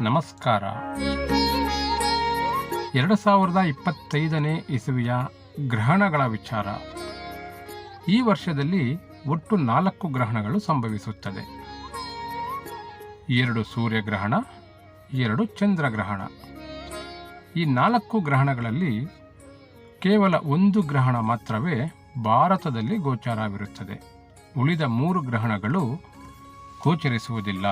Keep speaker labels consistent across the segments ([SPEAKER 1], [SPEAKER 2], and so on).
[SPEAKER 1] ನಮಸ್ಕಾರ. ಎರಡು ಸಾವಿರದ ಇಪ್ಪತ್ತೈದನೇ ಇಸವಿಯ ಗ್ರಹಣಗಳ ವಿಚಾರ. ಈ ವರ್ಷದಲ್ಲಿ ಒಟ್ಟು ನಾಲ್ಕು ಗ್ರಹಣಗಳು ಸಂಭವಿಸುತ್ತದೆ. ಎರಡು ಸೂರ್ಯಗ್ರಹಣ, ಎರಡು ಚಂದ್ರಗ್ರಹಣ. ಈ ನಾಲ್ಕು ಗ್ರಹಣಗಳಲ್ಲಿ ಕೇವಲ ಒಂದು ಗ್ರಹಣ ಮಾತ್ರವೇ ಭಾರತದಲ್ಲಿ ಗೋಚಾರವಿರುತ್ತದೆ. ಉಳಿದ ಮೂರು ಗ್ರಹಣಗಳು ಗೋಚರಿಸುವುದಿಲ್ಲ.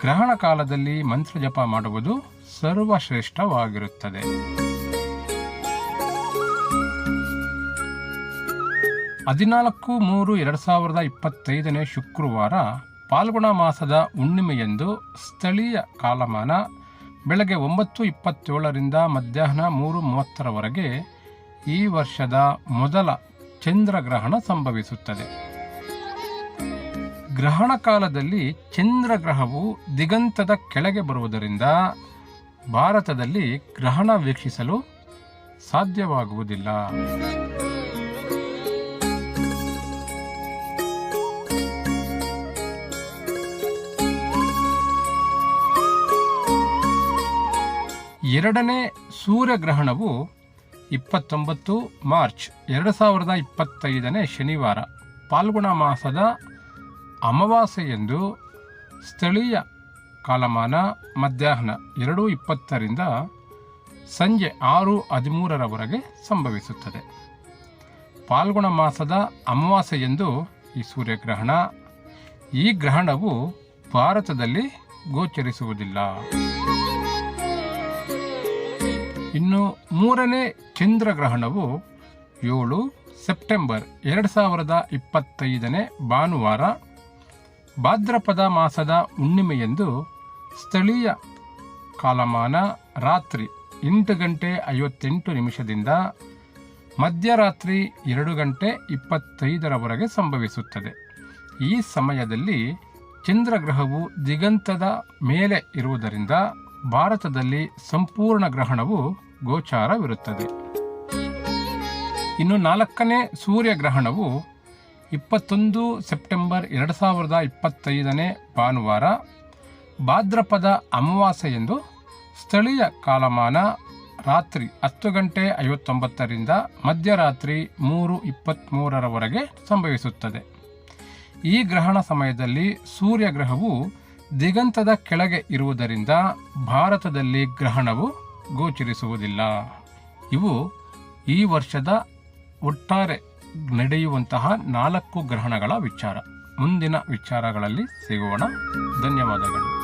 [SPEAKER 1] ಗ್ರಹಣ ಕಾಲದಲ್ಲಿ ಮಂತ್ರ ಜಪ ಮಾಡುವುದು ಸರ್ವಶ್ರೇಷ್ಠವಾಗಿರುತ್ತದೆ. ಹದಿನಾಲ್ಕು ಮೂರು ಎರಡು ಸಾವಿರದ ಇಪ್ಪತ್ತೈದನೇ ಶುಕ್ರವಾರ ಪಾಲ್ಗುಣ ಮಾಸದ ಹುಣ್ಣಿಮೆಯಂದು ಸ್ಥಳೀಯ ಕಾಲಮಾನ ಬೆಳಗ್ಗೆ ಒಂಬತ್ತು ಇಪ್ಪತ್ತೇಳರಿಂದ ಮಧ್ಯಾಹ್ನ ಮೂರು ಮೂವತ್ತರವರೆಗೆ ಈ ವರ್ಷದ ಮೊದಲ ಚಂದ್ರಗ್ರಹಣ ಸಂಭವಿಸುತ್ತದೆ. ಗ್ರಹಣ ಕಾಲದಲ್ಲಿ ಚಂದ್ರಗ್ರಹವು ದಿಗಂತದ ಕೆಳಗೆ ಬರುವುದರಿಂದ ಭಾರತದಲ್ಲಿ ಗ್ರಹಣ ವೀಕ್ಷಿಸಲು ಸಾಧ್ಯವಾಗುವುದಿಲ್ಲ. ಎರಡನೇ ಸೂರ್ಯಗ್ರಹಣವು ಇಪ್ಪತ್ತೊಂಬತ್ತು ಮಾರ್ಚ್ ಎರಡು ಸಾವಿರದ ಇಪ್ಪತ್ತೈದನೇ ಶನಿವಾರ, ಪಾಲ್ಗುಣ ಮಾಸದ ಅಮಾವಾಸ್ಯೆಯಂದು ಸ್ಥಳೀಯ ಕಾಲಮಾನ ಮಧ್ಯಾಹ್ನ ಎರಡು ಇಪ್ಪತ್ತರಿಂದ ಸಂಜೆ ಆರು ಹದಿಮೂರರವರೆಗೆ ಸಂಭವಿಸುತ್ತದೆ. ಪಾಲ್ಗುಣ ಮಾಸದ ಅಮಾವಾಸ್ಯೆಯಂದು ಈ ಸೂರ್ಯಗ್ರಹಣ, ಈ ಗ್ರಹಣವು ಭಾರತದಲ್ಲಿ ಗೋಚರಿಸುವುದಿಲ್ಲ. ಇನ್ನು ಮೂರನೇ ಚಂದ್ರಗ್ರಹಣವು ಏಳು ಸೆಪ್ಟೆಂಬರ್ ಎರಡು ಸಾವಿರದ ಇಪ್ಪತ್ತೈದನೇ ಭಾನುವಾರ ಭಾದ್ರಪದ ಮಾಸದ ಹುಣ್ಣಿಮೆಯಂದು ಸ್ಥಳೀಯ ಕಾಲಮಾನ ರಾತ್ರಿ ಎಂಟು ಗಂಟೆ ಐವತ್ತೆಂಟು ನಿಮಿಷದಿಂದ ಮಧ್ಯರಾತ್ರಿ ಎರಡು ಗಂಟೆ ಇಪ್ಪತ್ತೈದರವರೆಗೆ ಸಂಭವಿಸುತ್ತದೆ. ಈ ಸಮಯದಲ್ಲಿ ಚಂದ್ರಗ್ರಹವು ದಿಗಂತದ ಮೇಲೆ ಇರುವುದರಿಂದ ಭಾರತದಲ್ಲಿ ಸಂಪೂರ್ಣ ಗ್ರಹಣವು ಗೋಚಾರವಿರುತ್ತದೆ. ಇನ್ನು ನಾಲ್ಕನೇ ಸೂರ್ಯಗ್ರಹಣವು ಇಪ್ಪತ್ತೊಂದು ಸೆಪ್ಟೆಂಬರ್ ಎರಡು ಸಾವಿರದ ಇಪ್ಪತ್ತೈದನೇ ಭಾನುವಾರ ಭಾದ್ರಪದ ಅಮಾವಾಸ್ಯೆಯಂದು ಸ್ಥಳೀಯ ಕಾಲಮಾನ ರಾತ್ರಿ ಹತ್ತು ಗಂಟೆ ಐವತ್ತೊಂಬತ್ತರಿಂದ ಮಧ್ಯರಾತ್ರಿ ಮೂರು ಇಪ್ಪತ್ತ್ಮೂರರವರೆಗೆ ಸಂಭವಿಸುತ್ತದೆ. ಈ ಗ್ರಹಣ ಸಮಯದಲ್ಲಿ ಸೂರ್ಯಗ್ರಹವು ದಿಗಂತದ ಕೆಳಗೆ ಇರುವುದರಿಂದ ಭಾರತದಲ್ಲಿ ಗ್ರಹಣವು ಗೋಚರಿಸುವುದಿಲ್ಲ. ಇವು ಈ ವರ್ಷದ ಒಟ್ಟಾರೆ ನಡೆಯುವಂತಹ ನಾಲ್ಕು ಗ್ರಹಣಗಳ ವಿಚಾರ. ಮುಂದಿನ ವಿಚಾರಗಳಲ್ಲಿ ಸಿಗೋಣ. ಧನ್ಯವಾದಗಳು.